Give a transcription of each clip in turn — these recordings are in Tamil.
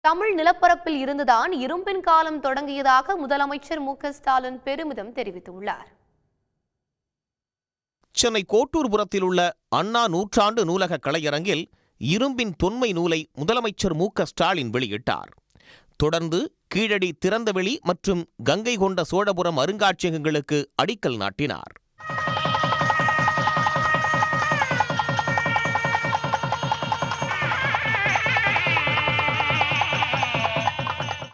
தமிழ் நிலப்பரப்பில் இருந்துதான் இரும்பின் காலம் தொடங்கியதாக முதலமைச்சர் மு ஸ்டாலின் பெருமிதம் தெரிவித்துள்ளார். சென்னை கோட்டூர்புரத்தில் உள்ள அண்ணா நூற்றாண்டு நூலக கலையரங்கில் இரும்பின் தொன்மை நூலை முதலமைச்சர் மு ஸ்டாலின் வெளியிட்டார். தொடர்ந்து கீழடி திறந்தவெளி மற்றும் கங்கை கொண்ட சோழபுரம் அருங்காட்சியகங்களுக்கு அடிக்கல் நாட்டினார்.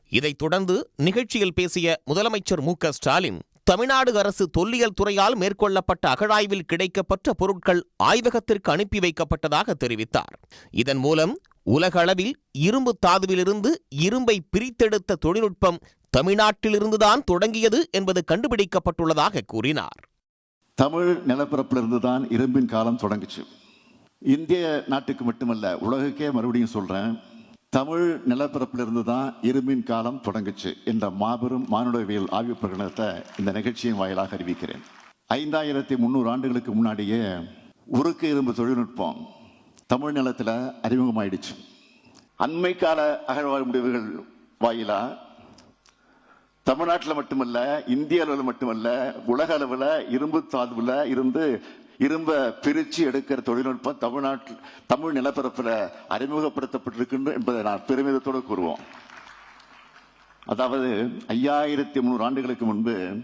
இதைத் தொடர்ந்து நிகழ்ச்சியில் பேசிய முதலமைச்சர் மு க ஸ்டாலின் தமிழ்நாடு அரசு தொல்லியல் துறையால் மேற்கொள்ளப்பட்ட அகழாய்வில் கிடைக்கப்பட்ட பொருட்கள் ஆய்வகத்திற்கு அனுப்பி வைக்கப்பட்டதாக தெரிவித்தார். இதன் மூலம் உலகளவில் இரும்பு தாதுவிலிருந்து இரும்பை பிரித்தெடுத்த தொழில்நுட்பம் தமிழ்நாட்டிலிருந்துதான் தொடங்கியது என்பது கண்டுபிடிக்கப்பட்டுள்ளதாக கூறினார். தமிழ் நிலப்பரப்பிலிருந்து தான் இரும்பின் காலம் தொடங்குச்சு. இந்திய நாட்டுக்கு மட்டுமல்ல உலகுக்கே மறுபடியும் சொல்றேன் தமிழ் நிலப்பரப்பிலிருந்து தான் இரும்பின் காலம் தொடங்குச்சு என்ற மாபெரும் மானுடவியல் ஆய்வு பிரகடனத்தை இந்த நிகழ்ச்சியின் வாயிலாக அறிவிக்கிறேன். ஐந்தாயிரத்தி முந்நூறு ஆண்டுகளுக்கு முன்னாடியே உருக்கு இரும்பு தொழில்நுட்பம் தமிழ் நிலத்தில் அறிமுகமாயிடுச்சு. அண்மை கால அகழ்வாய்வு முடிவுகள் வாயிலா தமிழ்நாட்டில் மட்டுமல்ல இந்திய அளவில் மட்டுமல்ல உலக அளவில் இரும்பு தாதுவில் இருந்து இரும்ப பிரிச்சு எடுக்கிற தொழில்நுட்பம் தமிழ்நாட்டில் தமிழ் நிலப்பரப்பில் அறிமுகப்படுத்தப்பட்டிருக்கின்ற என்பதை நான் பெருமிதத்தோடு கூறுவோம். அதாவது ஐயாயிரத்தி முந்நூறு ஆண்டுகளுக்கு முன்பு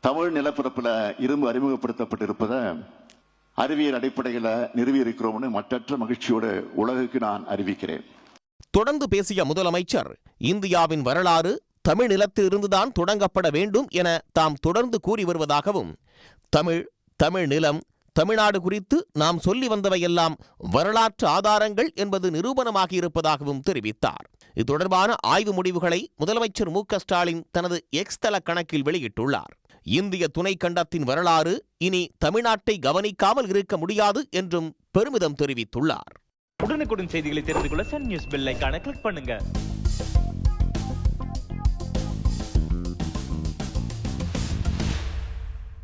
தமிழ் நிலப்பரப்பில் இரும்பு அறிமுகப்படுத்தப்பட்டிருப்பதை அறிவியல் அடிப்படையில் நிறுவியிருக்கிறோம்னு மற்றற்ற மகிழ்ச்சியோடு உலகுக்கு நான் அறிவிக்கிறேன். தொடர்ந்து பேசிய முதலமைச்சர் இந்தியாவின் வரலாறு தமிழ் நிலத்திலிருந்துதான் தொடங்கப்பட வேண்டும் என தாம் தொடர்ந்து கூறி வருவதாகவும் தமிழ் தமிழ் நிலம் தமிழ்நாடு குறித்து நாம் சொல்லி வந்தவையெல்லாம் வரலாற்று ஆதாரங்கள் என்பது நிரூபணமாகி இருப்பதாகவும் தெரிவித்தார். இது தொடர்பான ஆய்வு முடிவுகளை முதலமைச்சர் மு ஸ்டாலின் தனது எக்ஸ் தள கணக்கில் வெளியிட்டுள்ளார். இந்திய துணை கண்டத்தின் வரலாறு இனி தமிழ்நாட்டை கவனிக்காமல் இருக்க முடியாது என்றும் பெருமிதம் தெரிவித்துள்ளார். உடனுக்குடன் செய்திகளை தெரிந்து கொள்ள சன் நியூஸ் பெல்லைக்கான கிளிக் பண்ணுங்க.